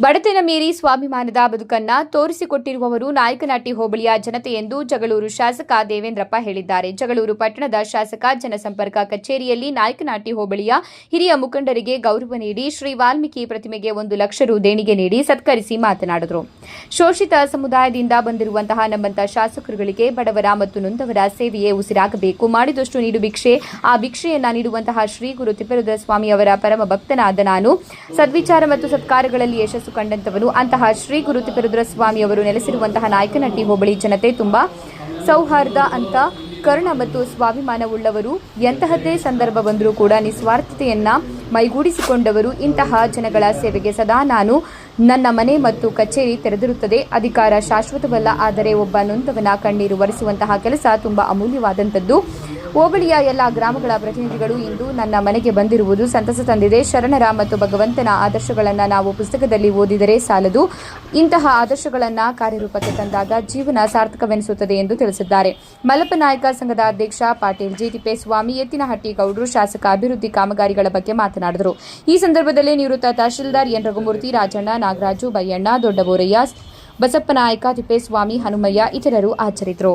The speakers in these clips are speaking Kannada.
ಬಡತನ ಮೀರಿ ಸ್ವಾಭಿಮಾನದ ಬದುಕನ್ನ ತೋರಿಸಿಕೊಟ್ಟಿರುವವರು ನಾಯಕನಹಟ್ಟಿ ಹೋಬಳಿಯ ಜನತೆ ಎಂದು ಜಗಳೂರು ಶಾಸಕ ದೇವೇಂದ್ರಪ್ಪ ಹೇಳಿದ್ದಾರೆ. ಜಗಳೂರು ಪಟ್ಟಣದ ಶಾಸಕ ಜನಸಂಪರ್ಕ ಕಚೇರಿಯಲ್ಲಿ ನಾಯಕನಹಟ್ಟಿ ಹೋಬಳಿಯ ಹಿರಿಯ ಮುಖಂಡರಿಗೆ ಗೌರವ ನೀಡಿ ಶ್ರೀ ವಾಲ್ಮೀಕಿ ಪ್ರತಿಮೆಗೆ ಒಂದು ಲಕ್ಷ ರು ದೇಣಿಗೆ ನೀಡಿ ಸತ್ಕರಿಸಿ ಮಾತನಾಡಿದರು. ಶೋಷಿತ ಸಮುದಾಯದಿಂದ ಬಂದಿರುವಂತಹ ನಮ್ಮಂತ ಶಾಸಕರುಗಳಿಗೆ ಬಡವರ ಮತ್ತು ನೊಂದವರ ಸೇವೆಯೇ ಉಸಿರಾಗಬೇಕು. ಮಾಡಿದಷ್ಟು ನೀಡು ಭಿಕ್ಷೆ, ಆ ಭಿಕ್ಷೆಯನ್ನ ನೀಡುವಂತಹ ಶ್ರೀ ಗುರು ತಿಪ್ಪರುದ್ರ ಸ್ವಾಮಿ ಅವರ ಪರಮ ಭಕ್ತನಾದ ನಾನು. ಸದ್ವಿಚಾರ ಮತ್ತು ಸತ್ಕಾರಗಳಲ್ಲಿ ಯಶಸ್ಸು ಕಂಡಂತವನು ಅಂತಹ ಶ್ರೀ ಸ್ವಾಮಿಯವರು ಸ್ವಾಮಿ ಅವರು ನೆಲೆಸಿರುವಂತಹ ನಾಯಕನಹಟ್ಟಿ ಹೋಬಳಿ ಜನತೆ ತುಂಬಾ ಸೌಹಾರ್ದ ಅಂತ ಕರುಣ ಮತ್ತು ಸ್ವಾಭಿಮಾನವುಳ್ಳವರು. ಎಂತಹದ್ದೇ ಸಂದರ್ಭ ಬಂದರೂ ಕೂಡ ನಿಸ್ವಾರ್ಥತೆಯನ್ನ ಮೈಗೂಡಿಸಿಕೊಂಡವರು. ಇಂತಹ ಜನಗಳ ಸೇವೆಗೆ ಸದಾ ನಾನು ನನ್ನ ಮನೆ ಮತ್ತು ಕಚೇರಿ ತೆರೆದಿರುತ್ತದೆ. ಅಧಿಕಾರ ಶಾಶ್ವತವಲ್ಲ, ಆದರೆ ಒಬ್ಬ ನೊಂದವನ ಕಣ್ಣೀರು ಒರೆಸುವಂತಹ ಕೆಲಸ ತುಂಬಾ ಅಮೂಲ್ಯವಾದಂಥದ್ದು. ಹೋಬಳಿಯ ಎಲ್ಲ ಗ್ರಾಮಗಳ ಪ್ರತಿನಿಧಿಗಳು ಇಂದು ನನ್ನ ಮನೆಗೆ ಬಂದಿರುವುದು ಸಂತಸ ತಂದಿದೆ. ಶರಣರ ಮತ್ತು ಭಗವಂತನ ಆದರ್ಶಗಳನ್ನು ನಾವು ಪುಸ್ತಕದಲ್ಲಿ ಓದಿದರೆ ಸಾಲದು. ಇಂತಹ ಆದರ್ಶಗಳನ್ನು ಕಾರ್ಯರೂಪಕ್ಕೆ ತಂದಾಗ ಜೀವನ ಸಾರ್ಥಕವೆನಿಸುತ್ತದೆ ಎಂದು ತಿಳಿಸಿದ್ದಾರೆ. ಮಲ್ಲಪ್ಪ ನಾಯಕ ಸಂಘದ ಅಧ್ಯಕ್ಷ ಪಾಟೀಲ್ ಜಿ ತಿಪ್ಪೇಸ್ವಾಮಿ ಎತ್ತಿನಹಟ್ಟಿ ಗೌಡರು, ಶಾಸಕ ಅಭಿವೃದ್ಧಿ ಕಾಮಗಾರಿಗಳ ಬಗ್ಗೆ ಮಾತನಾಡಿದರು. ಈ ಸಂದರ್ಭದಲ್ಲಿ ನಿವೃತ್ತ ತಹಶೀಲ್ದಾರ್ ಎನ್. ರಘುಮೂರ್ತಿ, ರಾಜಣ್ಣ, ನಾಗರಾಜು ಬಯ್ಯಣ್ಣ ದೊಡ್ಡಬೋರಯ್ಯ ಬಸಪ್ಪನಾಯಕ ತಿಪ್ಪೇಸ್ವಾಮಿ, ಹನುಮಯ್ಯ ಇತರರು ಹಾಜರಿದ್ದರು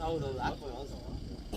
ಹೌದೌದು ಹಾಕ್ಬೋದು